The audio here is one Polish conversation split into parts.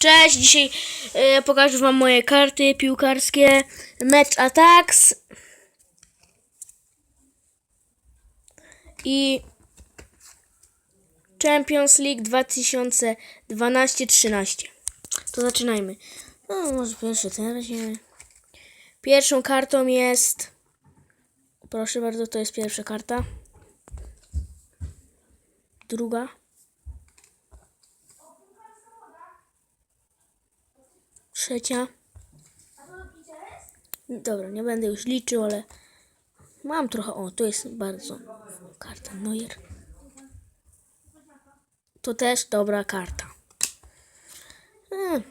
Cześć, dzisiaj e, pokażę wam moje karty piłkarskie. Match Attacks. I Champions League 2012-13. To zaczynajmy. No, może pierwszy ten weźmiemy. Pierwszą kartą jest... Proszę bardzo, to jest pierwsza karta. Druga. Trzecia. Dobra, nie będę już liczył, ale mam trochę. O, to jest bardzo karta Neuer. To też dobra karta. Hmm.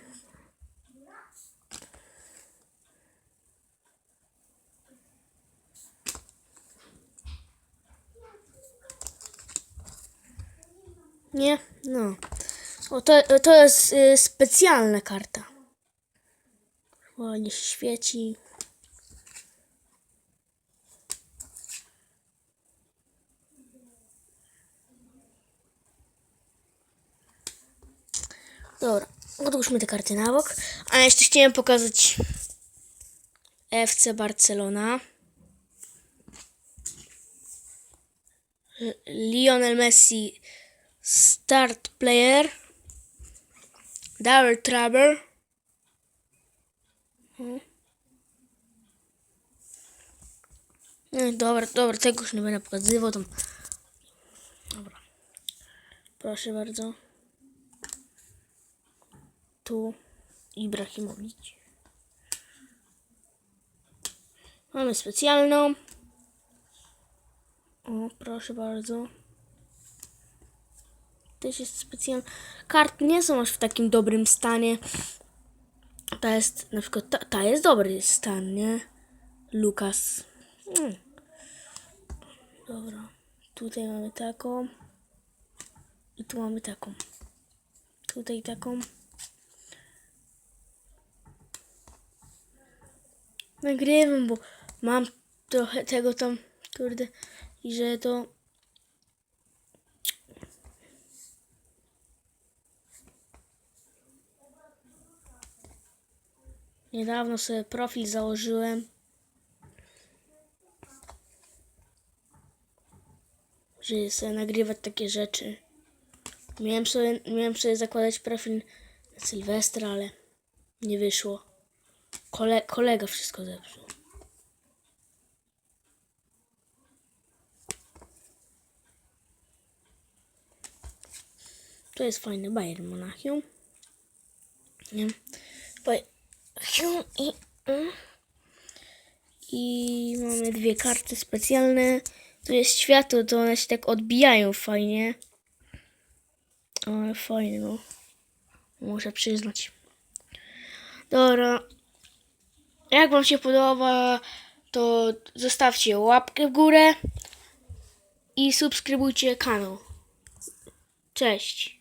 Nie, no. O, to, to jest y, specjalna karta. Ładnie się świeci. Dobra, odłóżmy te karty na bok. A jeszcze chciałem pokazać FC Barcelona. Lionel Messi start player. Double Trouble. Dobra, dobra, tego już nie będę pokazywał. Tam. Dobra. Proszę bardzo. Tu Ibrahimowicz. Mamy specjalną. O, proszę bardzo. Też jest specjalna. Kart nie są aż w takim dobrym stanie. Ta jest, na przykład, ta, ta jest dobry stan, nie? Lukas. Hmm. Dobra. Tutaj mamy taką. I tu mamy taką. Tutaj taką. Nagrywam, bo mam trochę tego tam, kurde, i że to... Niedawno sobie profil założyłem. Żeby sobie nagrywać takie rzeczy. Miałem sobie, miałem sobie zakładać profil na Sylwestra, ale nie wyszło. Kole, kolega wszystko zepsuł. To jest fajny Bayern Monachium. Nie? Bayern i... mm. I mamy dwie karty specjalne. Tu jest światło, to one się tak odbijają fajnie. Ale fajnie, no. Muszę przyznać. Dobra. Jak Wam się podoba, to zostawcie łapkę w górę i subskrybujcie kanał. Cześć.